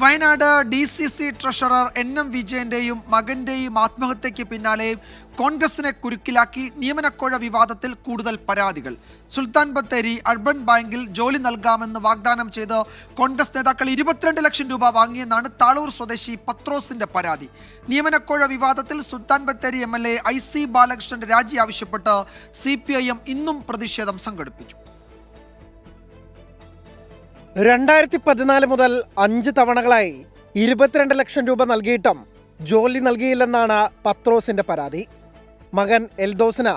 Wayanad D C C treasurer N M വിജയന്റെയും മകന്റെയും ആത്മഹത്യയ്ക്ക് പിന്നാലെ കോൺഗ്രസിനെ കുരുക്കിലാക്കി നിയമനക്കോഴ വിവാദത്തിൽ കൂടുതൽ പരാതികൾ. സുൽത്താൻ ബത്തേരി അർബൻ ബാങ്കിൽ ജോലി നൽകാമെന്ന് വാഗ്ദാനം ചെയ്ത് കോൺഗ്രസ് നേതാക്കൾ ഇരുപത്തിരണ്ട് ലക്ഷം രൂപ വാങ്ങിയെന്നാണ് താളൂർ സ്വദേശി പത്രോസിന്റെ പരാതി. നിയമനക്കോഴ വിവാദത്തിൽ Sultan Bathery M L A I C ബാലകൃഷ്ണന്റെ രാജി ആവശ്യപ്പെട്ട് സി പി ഐ എം ഇന്നും പ്രതിഷേധം സംഘടിപ്പിച്ചു. രണ്ടായിരത്തി പതിനാല് മുതൽ അഞ്ച് തവണകളായി ഇരുപത്തിരണ്ട് ലക്ഷം രൂപ നൽകിയിട്ടും ജോലി നൽകിയില്ലെന്നാണ് പത്രോസിന്റെ പരാതി. മകൻ എൽദോസിന്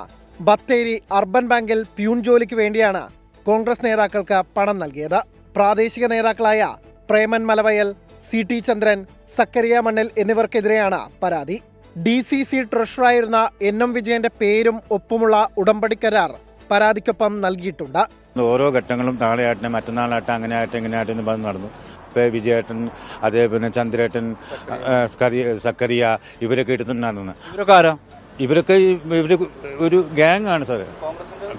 ബത്തേരി അർബൻ ബാങ്കിൽ പ്യൂൺ ജോലിക്ക് വേണ്ടിയാണ് കോൺഗ്രസ് നേതാക്കൾക്ക് പണം നൽകിയത്. പ്രാദേശിക നേതാക്കളായ പ്രേമൻ മലവയൽ സി ടി ചന്ദ്രൻ സക്കരിയ മണ്ണിൽ എന്നിവർക്കെതിരെയാണ് പരാതി. ഡി സി സി ട്രഷറായിരുന്ന എൻ എം വിജയന്റെ പേരും ഒപ്പുമുള്ള ഉടമ്പടി കരാർ പരാതിക്കൊപ്പം നൽകിയിട്ടുണ്ട്. ഓരോ ഘട്ടങ്ങളും നാളെയാട്ടെ മറ്റന്നാളാട്ടെ അങ്ങനെ ആയിട്ട് ഇങ്ങനെ ആയിട്ട് എന്ന് പറഞ്ഞ് നടന്നു. ഇപ്പോൾ വിജയേട്ടൻ അതേ പിന്നെ ചന്ദ്രേട്ടൻ സക്കറിയ. ഇവരൊക്കെ എടുത്തിട്ടുണ്ടായിരുന്നു ഇവരൊക്കെ ആരാ? ഇവരൊക്കെ ഇവർ ഒരു ഗ്യാങ് ആണ് സാറേ.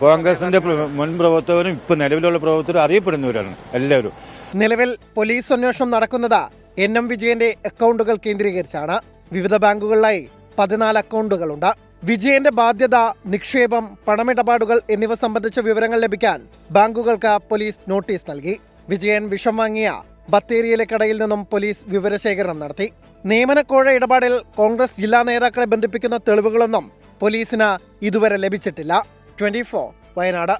കോൺഗ്രസിന്റെ മുൻ പ്രവർത്തകരും ഇപ്പം നിലവിലുള്ള പ്രവർത്തകരും അറിയപ്പെടുന്നവരാണ് എല്ലാവരും. നിലവിൽ പോലീസ് അന്വേഷണം നടക്കുന്നത് എൻ എം വിജയന്റെ അക്കൗണ്ടുകൾ കേന്ദ്രീകരിച്ചാണ്. വിവിധ ബാങ്കുകളിലായി പതിനാല് അക്കൗണ്ടുകളുണ്ട് വിജയന്റെ ബാധ്യത നിക്ഷേപം പണമിടപാടുകൾ എന്നിവ സംബന്ധിച്ച വിവരങ്ങൾ ലഭിക്കാൻ ബാങ്കുകൾക്ക് പോലീസ് നോട്ടീസ് നൽകി. വിജയൻ വിഷം വാങ്ങിയ ബത്തേരിയിലെ കടയിൽ നിന്നും പോലീസ് വിവരശേഖരണം നടത്തി. നിയമനക്കോഴ ഇടപാടിൽ കോൺഗ്രസ് ജില്ലാ നേതാക്കളെ ബന്ധിപ്പിക്കുന്ന തെളിവുകളൊന്നും പോലീസിന് ഇതുവരെ ലഭിച്ചിട്ടില്ല. ട്വന്റി വയനാട്.